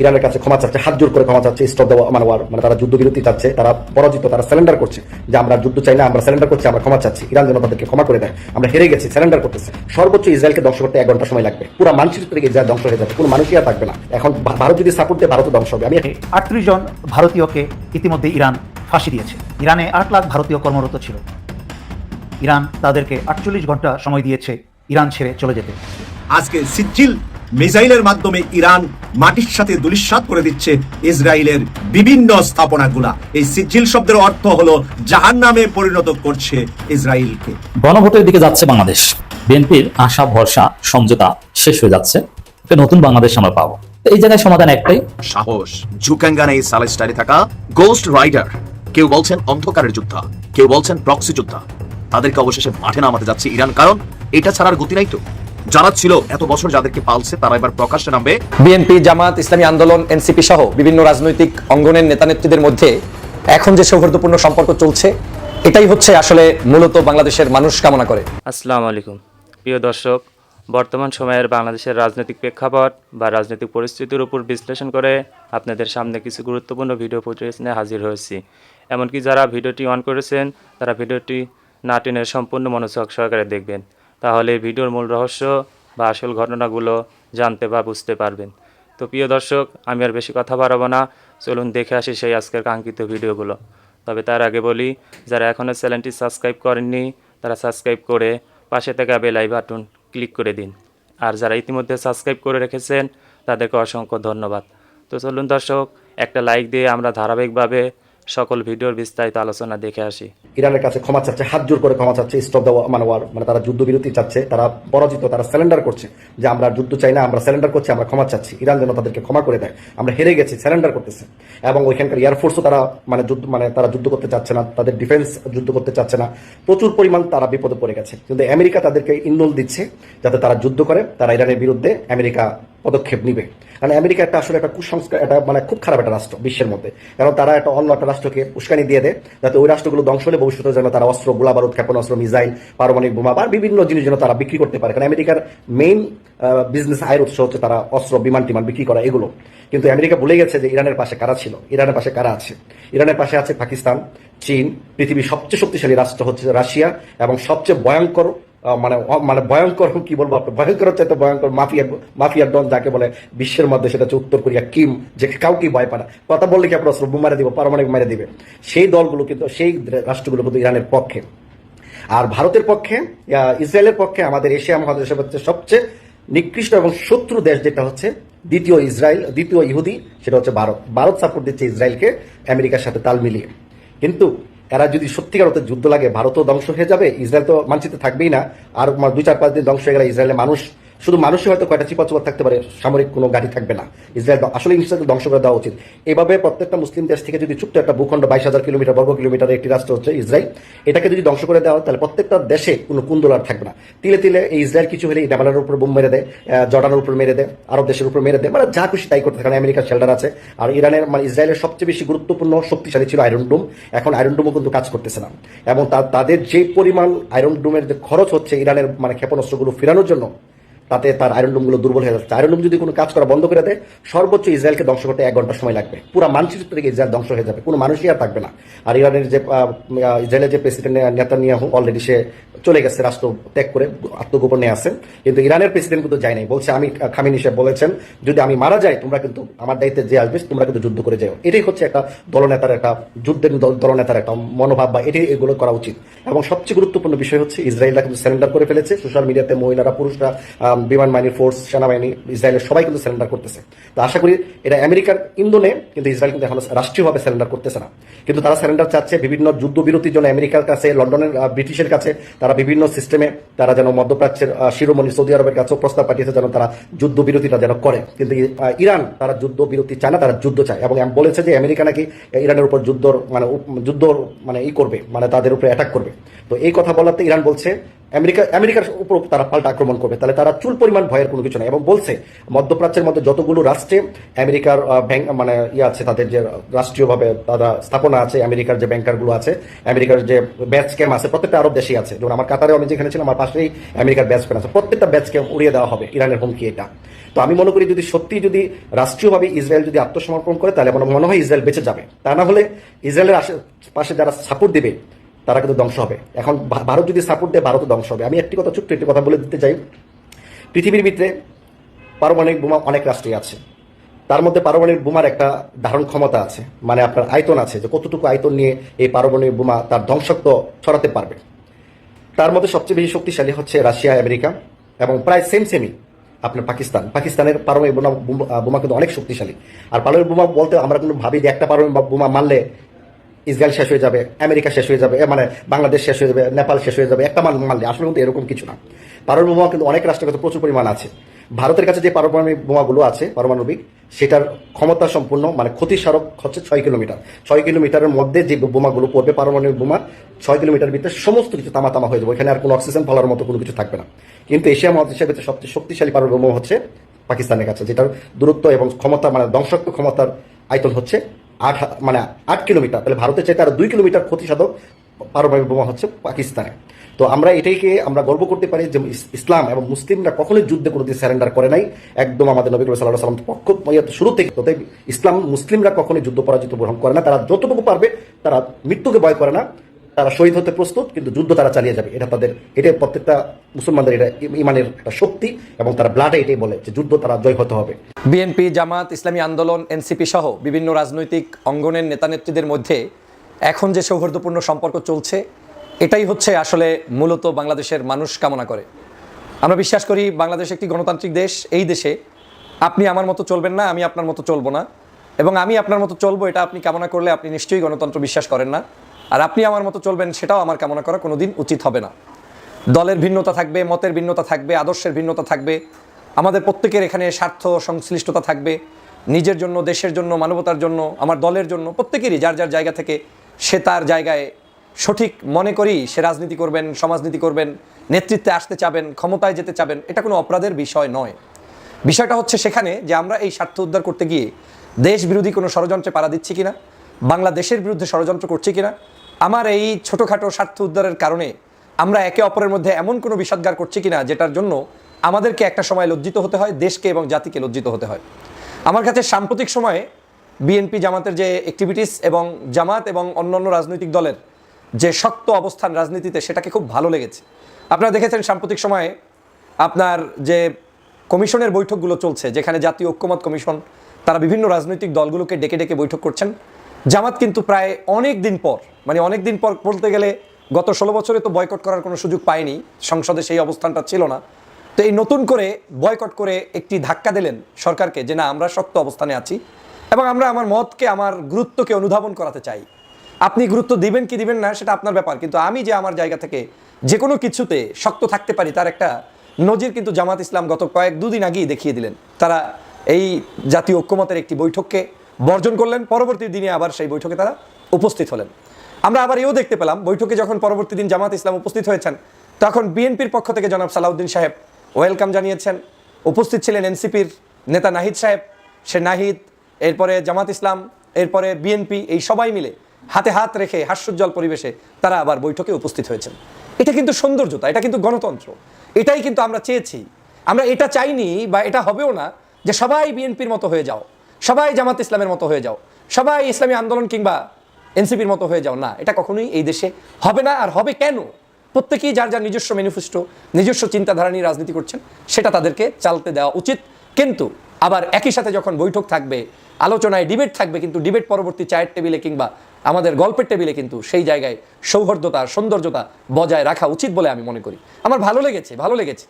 ইরানের কাছে ক্ষমা চাচ্ছে হাত জোর করে ক্ষমা চাচ্ছে স্টপ দেওয়া মানে war, মানে তারা যুদ্ধবিরতি চাচ্ছে তারা পরাজিত তারা সারেন্ডার করছে যে আমরা যুদ্ধ চাই না আমরা সারেন্ডার করছি আমরা ক্ষমা চাচ্ছি। ইরান যেন তাদেরকে ক্ষমা করে দেয়। আমরা হেরে গেছি সারেন্ডার করতেছে। সর্বোচ্চ ইসরায়েলকে ধ্বংস করতে এক ঘণ্টা সময় লাগবে। পুরো মানচিত্র থেকে ইসরায়েল ধ্বংস হয়ে যাবে। কোনো মানুষই আর থাকবে না। এখন ভারত যদি সাপোর্ট দেয় ভারতও ধ্বংস হবে। আমি আটত্রিশ জন ভারতীয়কে ইতিমধ্যে ইরান ফাঁসি দিয়েছে। ইরানে আট লাখ ভারতীয় কর্মরত ছিল। ইরান তাদেরকে আটচল্লিশ ঘণ্টা সময় দিয়েছে ইরান ছেড়ে চলে যেতে। আজকে সিজিল মিসাইলের মাধ্যমে ইরান মাটির সাথে দুলিশ্বাত করে দিচ্ছে ইসরায়েলের বিভিন্ন স্থাপনাগুলা। এই সিজিল শব্দের অর্থ হলো জাহান নামে পরিণত করছে ইসরায়েলকে। গণভোটের দিকে যাচ্ছে বাংলাদেশ। বিএনপির আশা ভরসা সমঝোতা শেষ হয়ে যাচ্ছে। নতুন বাংলাদেশ আমরা পাবো। এই জায়গায় সমাধান একটাই। সাহস জুকাঙ্গানে এই সালেস্টারে থাকা গোস্ট রাইডার কেউ বলছেন অন্ধকারের যোদ্ধা কেউ বলছেন প্রক্সি যোদ্ধা। তাদেরকে অবশেষে মাঠে নামাতে যাচ্ছে ইরান কারণ এটা ছাড়ার গতি নাই তো। যারা ছিল এত বছর যাদেরকে পালছে তারা এবার প্রকাশ্যে নামবে। বিএনপি জামাত ইসলামী আন্দোলন এনসিপি সহ বিভিন্ন রাজনৈতিক অঙ্গনের নেতানেত্রীদের মধ্যে এখন যে সৌহার্দ্যপূর্ণ সম্পর্ক চলছে এটাই হচ্ছে আসলে মূলত বাংলাদেশের মানুষ কামনা করে। আসসালামু আলাইকুম। প্রিয় দর্শক বর্তমান সময়ের বাংলাদেশের রাজনৈতিক প্রেক্ষাপট বা রাজনৈতিক পরিস্থিতির উপর বিশ্লেষণ করে আপনাদের সামনে কিছু গুরুত্বপূর্ণ ভিডিও ফুটেজ নিয়ে হাজির হয়েছি। এমনকি যারা ভিডিওটি অন করেছেন তারা ভিডিওটি না টেনে সম্পূর্ণ মনোযোগ সহকারে দেখবেন। তাহলে ভিডিওর মূল রহস্য বা আসল ঘটনাগুলো জানতে বা বুঝতে পারবেন। তো প্রিয় দর্শক, আমি আর বেশি কথা বাড়াবো না। চলুন দেখে আসি সেই আজকের কাঙ্ক্ষিত ভিডিওগুলো। তবে তার আগে বলি, যারা এখনও চ্যানেলটি সাবস্ক্রাইব করেননি, তারা সাবস্ক্রাইব করে পাশে থাকা বেল আই বাটন ক্লিক করে দিন। আর যারা ইতিমধ্যে সাবস্ক্রাইব করে রেখেছেন, তাদেরকে অসংখ্য ধন্যবাদ। তো চলুন দর্শক, একটা লাইক দিয়ে আমরা ধারাবাহিকভাবে সকল ভিডিওর বিস্তারিত আলোচনা দেখে আসি। ইরানের কাছে ক্ষমা চাচ্ছে হাত জোর করে ক্ষমা চাচ্ছে স্টপ দেওয়া মানে war, মানে তারা যুদ্ধবিরতি চাচ্ছে তারা পরাজিত তারা সারেন্ডার করছে যে আমরা যুদ্ধ চাই না আমরা সারেন্ডার করছি আমরা ক্ষমা চাচ্ছি। ইরান যেন তাদেরকে ক্ষমা করে দেয়। আমরা হেরে গেছি সারেন্ডার করতেছে। এবং ওইখানকার এয়ারফোর্সও তারা মানে যুদ্ধ মানে তারা যুদ্ধ করতে চাচ্ছে না তাদের ডিফেন্স যুদ্ধ করতে চাচ্ছে না। প্রচুর পরিমাণ তারা বিপদে পড়ে গেছে। কিন্তু আমেরিকা তাদেরকে ইন্ধন দিচ্ছে যাতে তারা যুদ্ধ করে তারা ইরানের বিরুদ্ধে আমেরিকা পদক্ষেপ নিবে। কারণ আমেরিকা একটা আসলে একটা কুসংস্কার, একটা মানে খুব খারাপ একটা রাষ্ট্র বিশ্বের মধ্যে। কারণ তারা একটা অন্য একটা রাষ্ট্রকে উস্কানি দিয়ে দেয়, যাতে ওই রাষ্ট্রগুলো ধ্বংস হলে ভবিষ্যতে যেন তারা অস্ত্র, গোলা বারুদ, ক্ষেপণাস্ত্র, মিসাইল, পারমাণবিক বোমা বা বিভিন্ন জিনিস যেন তারা বিক্রি করতে পারে। কারণ আমেরিকার মেইন বিজনেস আয়ের উৎস হচ্ছে তারা অস্ত্র, বিমান টিমান বিক্রি করা এগুলো। কিন্তু আমেরিকা ভুলে গেছে যে ইরানের পাশে কারা ছিল। ইরানের পাশে কারা আছে? ইরানের পাশে আছে পাকিস্তান, চীন, পৃথিবীর সবচেয়ে শক্তিশালী রাষ্ট্র হচ্ছে রাশিয়া এবং সবচেয়ে ভয়ঙ্কর মানে মানে ভয়ঙ্কর, কি বলব আপনি ভয়ঙ্কর চাইতে ভয়ঙ্কর মাফিয়া মাফিয়ার ডন যাকে বলে বিশ্বের মধ্যে সেটা হচ্ছে উত্তর কোরিয়া, কিম, যে কাউকে ভয় পায় না। কথা বললে কি আপনার অস্ত্র মারে দিব, পারমাণবিক মেরে দিবে? সেই দলগুলো কিন্তু, সেই রাষ্ট্রগুলো কিন্তু ইরানের পক্ষে। আর ভারতের পক্ষে ইসরায়েলের পক্ষে, আমাদের এশিয়া মহাদেশের হচ্ছে সবচেয়ে নিকৃষ্ট এবং শত্রু দেশ যেটা হচ্ছে দ্বিতীয় ইসরায়েল, দ্বিতীয় ইহুদি, সেটা হচ্ছে ভারত। ভারত সাপোর্ট দিচ্ছে ইসরায়েলকে, আমেরিকার সাথে তাল মিলিয়ে। কিন্তু এরা যদি সত্যিকার অর্থে যুদ্ধ লাগে, ভারতও ধ্বংস হয়ে যাবে, ইসরায়েল তো মানচিত্রে থাকবেই না। আর দুই চার পাঁচ দিন ধ্বংস হয়ে গেলে ইসরায়েলের মানুষ শুধু মানুষই হয়তো কয়টা চিপা চুপা থাকতে পারে, সামরিক কোনো গাড়ি থাকবে না। ইসরায়েল আসলে ইসরায়েল ধ্বংস করে দেওয়া উচিত। এভাবে প্রত্যেকটা মুসলিম দেশ থেকে যদি ছোট্ট একটা ভূখণ্ড বাইশ হাজার কিলোমিটার, বর্গ কিলোমিটার একটি রাষ্ট্র হচ্ছে ইসরায়েল, এটাকে যদি ধ্বংস করে দেওয়া হয়, তাহলে প্রত্যেকটা দেশে কোনো কুন্দল আর থাকবে না। তিলে তিলে এই ইসরায়েল কিছু হলে লেবাননের উপর বোম মেরে দেয় জর্ডানের উপর মেরে দেয়, আরব দেশের উপর মেরে দেয় মানে যা খুশি তাই করতে থাকে আমেরিকার শেল্টার আছে। আর ইরানের মানে ইসরায়েলের সবচেয়ে বেশি গুরুত্বপূর্ণ, শক্তিশালী ছিল আয়রন ডোম। এখন আয়রন ডোমও কিন্তু কাজ করতেছে না। এবং তাদের যে পরিমাণ আয়রন ডোমের যে খরচ হচ্ছে ইরানের মানে ক্ষেপণাস্ত্রগুলো ফেরানোর জন্য তাতে তার আয়রন ডোমগুলো দুর্বল হয়ে যাচ্ছে। আয়রন ডোম যদি কোনো কাজ করা বন্ধ করে দেয়, সর্বোচ্চ ইসরায়েলকে ধ্বংস করতে এক ঘণ্টা সময় লাগবে। পুরো মানচিত্র থেকে ইসরায়েল ধ্বংস হয়ে যাবে। কোনো মানুষই আর থাকবে না। আর ইরানের যে ইসরায়েলের যে প্রেসিডেন্ট নেতানিয়াহু অলরেডি সে চলে গেছে রাষ্ট্র ত্যাগ করে, আত্মগোপনে আছেন। কিন্তু ইরানের প্রেসিডেন্ট কিন্তু যায় নাই। বলছে, আমি, খামিনি সাহেব বলেছেন, যদি আমি মারা যাই, তোমরা কিন্তু আমার দায়িত্বে যে আসবে, তোমরা কিন্তু যুদ্ধ করে যাও। এটাই হচ্ছে একটা দলনেতার একটা, যুদ্ধের দলনেতার একটা মনোভাব বা এটাই এগুলো করা উচিত। এবং সবচেয়ে গুরুত্বপূর্ণ বিষয় হচ্ছে, ইসরায়েলরা কিন্তু স্যারেন্ডার করে ফেলেছে। সোশ্যাল মিডিয়াতে মহিলারা, পুরুষরা বিমান বাহিনীর ফোর্স সেনাবাহিনী, ইসরায়েলের সবাই কিন্তু স্যারেন্ডার করতেছে। তো আশা করি এটা আমেরিকার ইন্ধনে কিন্তু ইসরায়েল কিন্তু এখন রাষ্ট্রীয়ভাবে স্যারেন্ডার করতেছে না। কিন্তু তারা স্যারেন্ডার চাচ্ছে বিভিন্ন যুদ্ধবিরতির জন্য আমেরিকার কাছে, লন্ডনের ব্রিটিশের কাছে। তারা বিভিন্ন সিস্টেমে তারা যেন মধ্যপ্রাচ্যের শিরোমণি সৌদি আরবের কাছেও প্রস্তাব পাঠিয়েছে যেন তারা যুদ্ধবিরতিটা যেন করে। কিন্তু ইরান তারা যুদ্ধবিরতি চায় না, তারা যুদ্ধ চায়। এবং বলেছে যে আমেরিকা নাকি ইরানের উপর যুদ্ধ মানে যুদ্ধ মানে ই করবে মানে তাদের উপরে অ্যাটাক করবে। তো এই কথা বলাতে ইরান বলছে আমেরিকা, আমেরিকার উপর তারা পাল্টা আক্রমণ করবে। তাহলে তারা চুল পরিমাণ ভয়ের কোনো কিছু নেই এবং বলছে, মধ্যপ্রাচ্যের মধ্যে যতগুলো রাষ্ট্রে আমেরিকার ব্যাংক মানে ইয়ে আছে তাদের যে রাষ্ট্রীয়ভাবে তারা স্থাপনা আছে, আমেরিকার যে ব্যাংকারগুলো আছে, আমেরিকার যে ব্যাচ ক্যাম্প আছে, প্রত্যেকটা আরব দেশেই আছে। যেমন আমার কাতারে আমি যেখানে ছিলাম, আমার পাশেই আমেরিকার ব্যাচ ক্যাম্প আছে। প্রত্যেকটা ব্যাচ ক্যাম্প উড়িয়ে দেওয়া হবে, ইরানের হুমকি এটা। তো আমি মনে করি যদি সত্যি যদি রাষ্ট্রীয়ভাবে ইসরায়েল যদি আত্মসমর্পণ করে, তাহলে আমার মনে হয় ইসরায়েল বেঁচে যাবে। তা না হলে ইসরায়েলের আশেপাশে যারা সাপোর্ট দেবে তারা কিন্তু ধ্বংস হবে। এখন ভারত যদি সাপোর্ট দেয়, ভারতও ধ্বংস হবে। আমি একটি কথা ছোট্ট একটি কথা বলে দিতে চাই। পৃথিবীর ভিতরে পারমাণবিক বোমা অনেক রাষ্ট্রে আছে। তার মধ্যে পারমাণবিক বোমার একটা ধারণ ক্ষমতা আছে মানে আপনার আয়তন আছে, যে কতটুকু আয়তন নিয়ে এই পারমাণবিক বোমা তার ধ্বংসত্ব ছড়াতে পারবে। তার মধ্যে সবচেয়ে বেশি শক্তিশালী হচ্ছে রাশিয়া, আমেরিকা এবং প্রায় সেম সেমই আপনার পাকিস্তান। পাকিস্তানের পারমাণবিক বোমা বোমা কিন্তু অনেক শক্তিশালী। আর পারমাণবিক বোমা বলতে আমরা কিন্তু ভাবি যে একটা পারমাণবিক বোমা মারলে ইসরায়েল শেষ হয়ে যাবে, আমেরিকা শেষ হয়ে যাবে মানে বাংলাদেশ শেষ হয়ে যাবে, নেপাল শেষ হয়ে যাবে, একটা মান মানলে আসলে কিন্তু এরকম কিছু না। পারমাণবিক বোমা কিন্তু অনেক রাষ্ট্রের কাছে প্রচুর পরিমাণ আছে। ভারতের কাছে যে পারমাণবিক বোমাগুলো আছে, পারমাণবিক, সেটার ক্ষমতা সম্পূর্ণ মানে ক্ষতিসারক হচ্ছে ছয় কিলোমিটার। ছয় কিলোমিটারের মধ্যে যে বোমাগুলো পড়বে, পারমাণবিক বোমা, ছয় কিলোমিটার ভিতরে সমস্ত কিছু তামা তামা হয়ে যাবে। এখানে আর কোনো অক্সিজেন ফলার মতো কোনো কিছু থাকবে না। কিন্তু এশিয়া মহাদেশের ভিতরে সবচেয়ে শক্তিশালী পারমাণবিক বোমা হচ্ছে পাকিস্তানের কাছে, যেটার দূরত্ব এবং ক্ষমতা মানে ধ্বংসাত্মক ক্ষমতার আয়তন হচ্ছে আট মানে আট কিলোমিটার, তাহলে ভারতের চাইতে আরও দুই কিলোমিটার ক্ষতিসাধক পারমাণবিক বোমা হচ্ছে পাকিস্তানে তো আমরা এটাইকে আমরা গর্ব করতে পারি যে ইসলাম এবং মুসলিমরা কখনোই যুদ্ধে কোনোদিন স্যারেন্ডার করে নাই। একদম আমাদের নবী করিম সাল্লাহ সাল্লাম পক্ষ শুরু থেকে, তো ইসলাম মুসলিমরা কখনোই যুদ্ধ পরাজিত গ্রহণ করে না। তারা যতটুকু পারবে, তারা মৃত্যুকে ভয় করে না। তারা শহীদ হতে প্রস্তুত, কিন্তু যুদ্ধ তারা চালিয়ে যাবে। এটা তাদের, এটা প্রত্যেকটা মুসলমানদের এটা ইমানের একটা শক্তি এবং তারা ব্লাডে এটাই বলে যে যুদ্ধ তারা জয় হতে হবে। বিএনপি, জামাত, ইসলামী আন্দোলন, এনসিপি সহ বিভিন্ন রাজনৈতিক অঙ্গনের নেতানেত্রীদের মধ্যে এখন যে সৌহার্দ্যপূর্ণ সম্পর্ক চলছে, এটাই হচ্ছে আসলে মূলত বাংলাদেশের মানুষ কামনা করে। আমরা বিশ্বাস করি বাংলাদেশ একটি গণতান্ত্রিক দেশ, এই দেশে আপনি আমার মতো চলবেন না, আমি আপনার মতো চলবো না। এবং আমি আপনার মতো চলবো, এটা আপনি কামনা করলে আপনি নিশ্চয়ই গণতন্ত্র বিশ্বাস করেন না। আর আপনি আমার মতো চলবেন সেটাও আমার কামনা করা কোনোদিন উচিত হবে না। দলের ভিন্নতা থাকবে, মতের ভিন্নতা থাকবে, আদর্শের ভিন্নতা থাকবে। আমাদের প্রত্যেকের এখানে স্বার্থ, সংশ্লিষ্টতা থাকবে। নিজের জন্য, দেশের জন্য, মানবতার জন্য, আমার দলের জন্য, প্রত্যেকেরই যার যার জায়গা থেকে সে তার জায়গায় সঠিক মনে করি সে রাজনীতি করবেন, সমাজনীতি করবেন, নেতৃত্বে আসতে চাবেন, ক্ষমতায় যেতে চাবেন, এটা কোনো অপরাধের বিষয় নয়। বিষয়টা হচ্ছে সেখানে যে আমরা এই স্বার্থ উদ্ধার করতে গিয়ে দেশ বিরোধী কোনো ষড়যন্ত্রে পাড়া দিচ্ছি কিনা, বাংলাদেশের বিরুদ্ধে ষড়যন্ত্র করছি কিনা আমার এই ছোটোখাটো স্বার্থ উদ্ধারের কারণে আমরা একে অপরের মধ্যে এমন কোনো বিষাদগার করছি কিনা যেটার জন্য আমাদেরকে একটা সময় লজ্জিত হতে হয়, দেশকে এবং জাতিকে লজ্জিত হতে হয়। আমার কাছে সাম্প্রতিক সময়ে বিএনপি জামাতের যে অ্যাক্টিভিটিস এবং জামাত এবং অন্যান্য রাজনৈতিক দলের যে শক্ত অবস্থান রাজনীতিতে সেটাকে খুব ভালো লেগেছে। আপনারা দেখেছেন সাম্প্রতিক সময়ে আপনার যে কমিশনের বৈঠকগুলো চলছে, যেখানে জাতীয় ঐক্যমত কমিশন, তারা বিভিন্ন রাজনৈতিক দলগুলোকে ডেকে ডেকে বৈঠক করছেন। জামাত কিন্তু প্রায় অনেক দিন পর মানে অনেক দিন পর বলতে গেলে গত ষোলো বছরে তো বয়কট করার কোনো সুযোগ পায়নি, সংসদে সেই অবস্থানটা ছিল না। তো এই নতুন করে বয়কট করে একটি ধাক্কা দিলেন সরকারকে যে না, আমরা শক্ত অবস্থানে আছি এবং আমরা আমার মতকে, আমার গুরুত্বকে অনুধাবন করাতে চাই। আপনি গুরুত্ব দিবেন কি দিবেন না, সেটা আপনার ব্যাপার। কিন্তু আমি যে আমার জায়গা থেকে যে কোনো কিছুতে শক্ত থাকতে পারি, তার একটা নজির কিন্তু জামাত ইসলাম গত কয়েক দুদিন আগেই দেখিয়ে দিলেন। তারা এই জাতীয় ঐক্যমতের একটি বৈঠককে বর্জন করলেন। পরবর্তী দিনে আবার সেই বৈঠকে তারা উপস্থিত হলেন। আমরা আবার এও দেখতে পেলাম, বৈঠকে যখন পরবর্তী দিন জামাত ইসলাম উপস্থিত হয়েছেন, তখন বিএনপির পক্ষ থেকে জনাব সালাউদ্দিন সাহেব ওয়েলকাম জানিয়েছেন। উপস্থিত ছিলেন এনসিপির নেতা নাহিদ সাহেব, সে নাহিদ, এরপরে জামাত ইসলাম, এরপরে বিএনপি, এই সবাই মিলে হাতে হাত রেখে হাস্যোজ্জ্বল পরিবেশে তারা আবার বৈঠকে উপস্থিত হয়েছেন। এটা কিন্তু সৌন্দর্যতা, এটা কিন্তু গণতন্ত্র। এটাই কিন্তু আমরা চেয়েছি। আমরা এটা চাইনি বা এটা হবেও না যে সবাই বিএনপির মতো হয়ে যাও। সবাই জামাত ইসলামের মতো হয়ে যাও। সবাই ইসলামী আন্দোলন কিংবা এনসিপির মতো হয়ে যাও। না, এটা কখনোই এই দেশে হবে না। আর হবে কেন? প্রত্যেকেই যার যার নিজস্ব ম্যানিফেস্টো নিজস্ব চিন্তাধারা নিয়ে রাজনীতি করছেন, সেটা তাদেরকে চালতে দেওয়া উচিত। কিন্তু আবার একই সাথে যখন বৈঠক থাকবে, আলোচনায় ডিবেট থাকবে, কিন্তু ডিবেট পরবর্তী চায়ের টেবিলে কিংবা আমাদের গল্পের টেবিলে কিন্তু সেই জায়গায় সৌহার্দ্যতা, সৌন্দর্যতা বজায় রাখা উচিত বলে আমি মনে করি। আমার ভালো লেগেছে ভালো লেগেছে।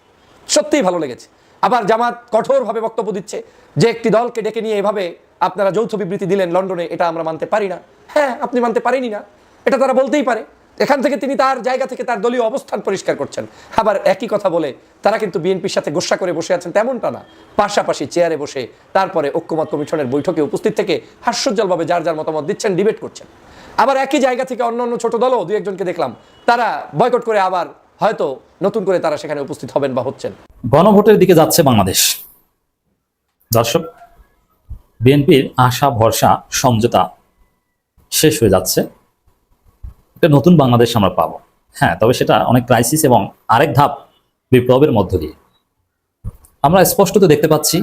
সত্যিই ভালো লেগেছে। আবার জামাত কঠোরভাবে বক্তব্য দিচ্ছে যে একটি দলকে ডেকে নিয়ে এভাবে আপনারা যৌথ বিবৃতি দিলেন লন্ডনে, এটা আমরা মানতে পারি না। হ্যাঁ আপনি মানতে পারেনি না। এটা তারা বলতেই পারে। এখান থেকে তিনি তার জায়গা থেকে তার দলীয় অবস্থান পরিষ্কার করছেন। আবার একই কথা বলে তারা কিন্তু বিএনপির সাথে গোসা করে বসে আছেন তেমনটা না। পাশাপাশি চেয়ারে বসে তারপরে ঐক্যমত কমিশনের বৈঠকে উপস্থিত থেকে হাস্যোজ্জ্বলভাবে যার যার মতামত দিচ্ছেন, ডিবেট করছেন। আবার একই জায়গা থেকে অন্য অন্য ছোট দলও দু একজনকে দেখলাম। তারা বয়কট করে আবার হয়তো নতুন করে তারা সেখানে উপস্থিত হবেন বা হচ্ছেন। গণভোটের দিকে যাচ্ছে বাংলাদেশ। দর্শক, বিএনপির আশা, ভরসা, সমঝোতা শেষ হয়ে যাচ্ছে। একটা নতুন বাংলাদেশ আমরা পাবো। হ্যাঁ তবে সেটা অনেক ক্রাইসিস এবং আরেক ধাপ বিপ্লবের মধ্য দিয়ে। আমরা স্পষ্টত দেখতে পাচ্ছি,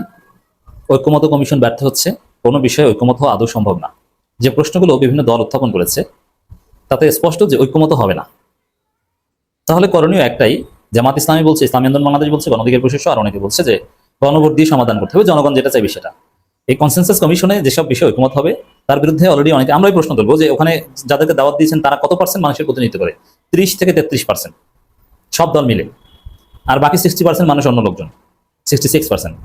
ঐক্যমত কমিশন ব্যর্থ হচ্ছে। কোনো বিষয়ে ঐক্যমত হওয়া আদৌ সম্ভব না। যে প্রশ্নগুলো বিভিন্ন দল উত্থাপন করেছে, তাতে স্পষ্ট যে ঐক্যমত হবে না। তাহলে করণীয় একটাই, জামাত ইসলামী বলছে, ইসলামী আন্দোলন বাংলাদেশ বলছে গণধিকার পরিষদ আর অনেকে বলছে যে গণভোট দিয়ে সমাধান করতে হবে, জনগণ যেটা চাইবে সেটা। এই কনসেন্সাস কমিশনে যেসব বিষয় ঐকমত হবে, তার বিরুদ্ধে অলরেডি অনেকে, আমরাই প্রশ্ন তুলবো যে ওখানে যাদেরকে দাওয়াত দিয়েছেন, তারা কত পার্সেন্ট মানুষের প্রতিনিধিত্ব করে? ত্রিশ থেকে তেত্রিশ পার্সেন্ট সব দল মিলে। আর বাকি সিক্সটি পার্সেন্ট মানুষ অন্য লোকজন। সিক্সটি সিক্স পার্সেন্ট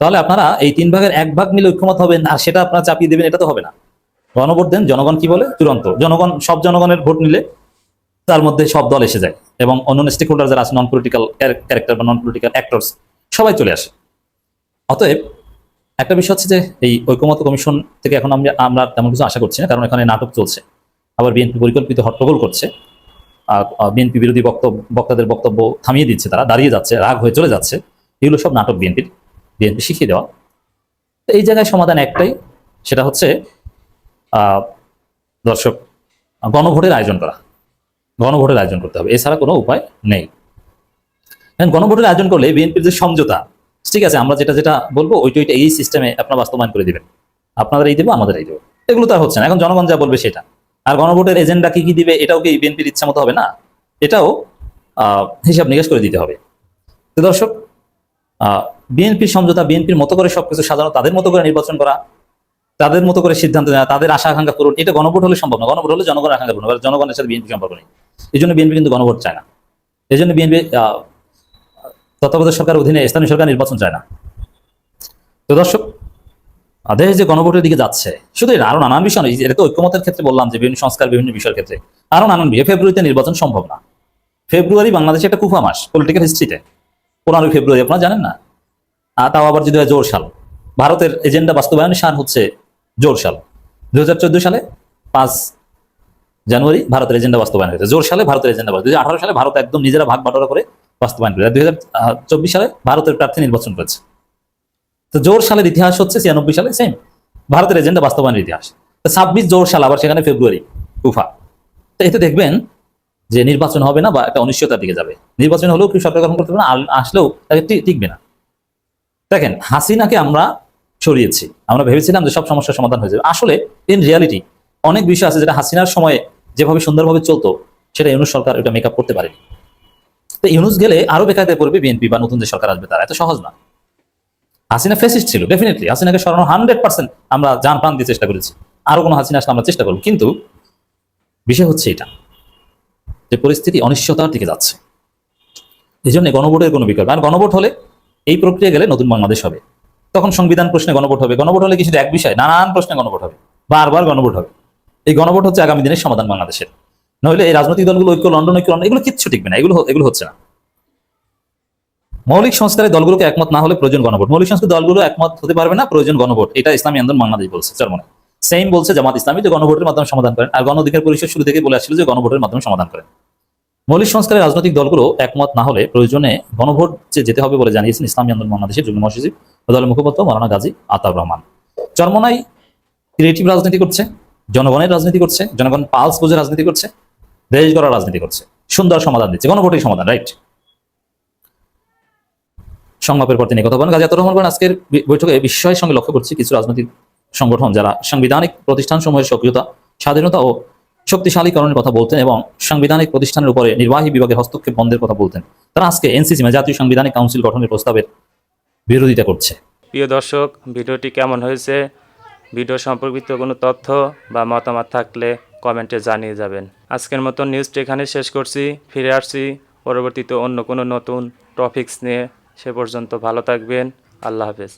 তাহলে আপনারা এই তিন ভাগের এক ভাগ মিলে ঐক্যমত হবেন, আর সেটা আপনারা চাপিয়ে দেবেন, এটা তো হবে না। গণভোট দেন, জনগণ কি বলে? চূড়ান্ত। জনগণ, সব জনগণের ভোট নিলে তার মধ্যে সব দল এসে যায় এবং অন্য স্টেক হোল্ডার যারা আছে নন পলিটিক্যাল ক্যারেক্টার বা নন পলিটিক্যাল অ্যাক্টরস সবাই চলে আসে। অতএব একটা বিষয় হচ্ছে যে এই ঐক্যমত কমিশন থেকে এখন আমরা আমরা তেমন কিছু আশা করছি না, কারণ এখানে নাটক চলছে। আবার বিএনপি পরিকল্পিত হট্টগোল করছে। বিএনপি বিরোধী বক্তব্য, বক্তাদের বক্তব্য থামিয়ে দিচ্ছে তারা, দাঁড়িয়ে যাচ্ছে, রাগ হয়ে চলে যাচ্ছে। এগুলো সব নাটক বিএনপির, বিএনপি শিখিয়ে দেওয়া। তো এই জায়গায় সমাধান একটাই, সেটা হচ্ছে দর্শক, গণভোটের আয়োজন করা। গণভোটের আয়োজন করতে হবে। এছাড়া কোনো উপায় নেই। গণভোটের আয়োজন করলে বিএনপির যে সমঝোতা, ঠিক আছে, আমরা যেটা যেটা বলব, ওইটা ওইটা এই সিস্টেমে আপনারা বাস্তবায়ন করে দিবেন। আপনাদের এই দেবো, আমাদের এই দেবো। এগুলো তো হচ্ছে না। এখন জনগণ যা বলবে সেটা। আর গণভোটের এজেন্ডা কি কি দিবে, এটাও কি বিএনপির ইচ্ছা মতো হবে না? এটাও হিসাব নিকাশ করে দিতে হবে। তো দর্শক বিএনপির সমঝোতা, বিএনপির মতো করে সবকিছু সাজানো, তাদের মতো করে নির্বাচন করা, তাদের মতো করে সিদ্ধান্ত নেওয়া, তাদের আশা আকাঙ্ক্ষা করুন এটা গণভোট হলে সম্ভব না। গণভোট হলে জনগণের আকাঙ্ক্ষা করুন জনগণের সাথে বিএনপি সম্পর্ক নেই। এই জন্য বিএনপি কিন্তু গণভোট চায় না। এই জন্য বিএনপি তত্ত্বাবধায়ক সরকার অধীনে স্থানীয় সরকার নির্বাচন চায় না। তো দর্শক, দেশ যে গণভোটের দিকে যাচ্ছে, শুধু আরও নানান বিষয় নয় এটা তো ঐক্যমতের ক্ষেত্রে বললাম যে বিভিন্ন সংস্কার, বিভিন্ন বিষয়ের ক্ষেত্রে, আরও নানান বিষয়। ফেব্রুয়ারিতে নির্বাচন সম্ভব না। ফেব্রুয়ারি বাংলাদেশে একটা কুফা মাস পলিটিক্যাল হিস্ট্রিতে পনেরোই ফেব্রুয়ারি, আপনারা জানেন না? আর তাও আবার যদি হয় জোর সাল। ভারতের এজেন্ডা বাস্তবায়নের সার হচ্ছে জোর সাল। দুই হাজার চোদ্দ সালে পাঁচ জানুয়ারি ভারতের এজেন্ডা বাস্তবায়ন হয়েছে। জোর সালে ভারতের এজেন্ডা দুই আঠারো সালে ভারত একদম নিজেরা ভাগ বাটোয়ারা করে বাস্তবায়ন করে। দুই চব্বিশ সালে ভারতের প্রার্থী নির্বাচন করেছে। তো জোর সালের ইতিহাস হচ্ছে ছিয়ানব্বই সালে সেম ভারতের এজেন্ডা বাস্তবায়নের ইতিহাস। ছাব্বিশ জোর সাল, আবার সেখানে ফেব্রুয়ারি কুফা তো এতে দেখবেন যে নির্বাচন হবে না বা একটা অনিশ্চয়তার দিকে যাবে। নির্বাচন হলেও কি সরকার গঠন করতে পারে না আসলেও তাকে টিকবে না। দেখেন, হাসিনাকে আমরা সরিয়েছি। আমরা ভেবেছিলাম যে সব সমস্যার সমাধান হয়ে যাবে। আসলে ইন রিয়ালিটি অনেক বিষয় আছে যেটা হাসিনার সময়ে যেভাবে সুন্দরভাবে চলতো, সেটা ইউনুস সরকার এটা মেকআপ করতে পারেনি। তো ইউনুস গেলে আরও বেকায়দায় পড়বে বিএনপি বা নতুন যে সরকার আসবে তারা, এত সহজ না। হাসিনা ফেসিস্ট ছিল ডেফিনেটলি হাসিনাকে সরানো হান্ড্রেড পার্সেন্ট আমরা যান প্রাণ দিয়ে চেষ্টা করেছি, আরও কোনো হাসিনা আসলে আমরা চেষ্টা করব। কিন্তু বিষয় হচ্ছে এটা, যে পরিস্থিতি অনিশ্চয়তার দিকে যাচ্ছে। এই জন্য গণভোটের কোনো বিকল্প আর গণভোট হলে এই প্রক্রিয়া গেলে নতুন বাংলাদেশ হবে। তখন সংবিধান প্রশ্নে গণভোট হবে, গণভোট হলে কিছু এক বিষয়? নানান প্রশ্নে গণভোট হবে, বারবার গণভোট হবে। এই গণভোট হচ্ছে আগামী দিনের সমাধান বাংলাদেশের। নইলে এই রাজনৈতিক দলগুলো ঐক্য, লন্ডন ঐক্য, লন্ডন, এগুলো কিচ্ছু টিকবে না, এগুলো এগুলো হচ্ছে না। মৌলিক সংস্কারের দলগুলোকে একমত না হলে প্রয়োজন গণভোট। মৌলিক সংস্কার দলগুলো একমত হতে পারবে না, প্রয়োজন গণভোট। এটা ইসলামী আন্দোলন বাংলাদেশ বলছে চরমনে সেম বলছে জামাত ইসলামী যে গণভোটের মাধ্যমে সমাধান করেন, আর গণ অধিকার পরিষদ শুরু থেকে বলে আসছিল যে গণভোটের মাধ্যমে সমাধান করেন। মৌলিক সংস্কারের রাজনৈতিক দলগুলো একমত না হলে প্রয়োজনে গণভোট যে যেতে হবে বলে জানিয়েছেন ইসলামী আন্দোলন বাংলাদেশের যুগ্ম মহাসচিব দলের মুখপাত্র মারানা গাজী আতাউর রহমান। চরমনাই ক্রিয়েটিভ রাজনীতি করছে জনগণের রাজনীতি করছে, জনগণ পালস বুঝে রাজনীতি করছে, দেশ গড়ার রাজনীতি করছে। সুন্দর সমাধান দিচ্ছে, গণভোটের সমাধান রাইট সংলাপের পর তিনি কথা বলেন। গাজী রহমান বলেন, আজকের বৈঠকে বিস্ময়ের সঙ্গে লক্ষ্য করছি কিছু রাজনৈতিক সংগঠন যারা সাংবিধানিক প্রতিষ্ঠানসমূহের সক্রিয়তা, স্বাধীনতা ও শক্তিশালীকরণের কথা বলতেন এবং সাংবিধানিক প্রতিষ্ঠানের উপরে নির্বাহী বিভাগের হস্তক্ষেপ বন্ধের কথা বলতেন, তারা আজকে এনসিসি মানে জাতীয় সাংবিধানিক কাউন্সিল গঠনের প্রস্তাবের বিরোধিতা করছে। প্রিয় দর্শক, ভিডিওটি কেমন হয়েছে ভিডিও সম্পর্কিত কোনো তথ্য বা মতামত থাকলে কমেন্টে জানিয়ে যাবেন। আজকের মতো নিউজটি এখানে শেষ করছি। ফিরে আসছি পরবর্তীতে অন্য কোনো নতুন টপিকস নিয়ে। সে পর্যন্ত ভালো থাকবেন। আল্লাহ হাফেজ।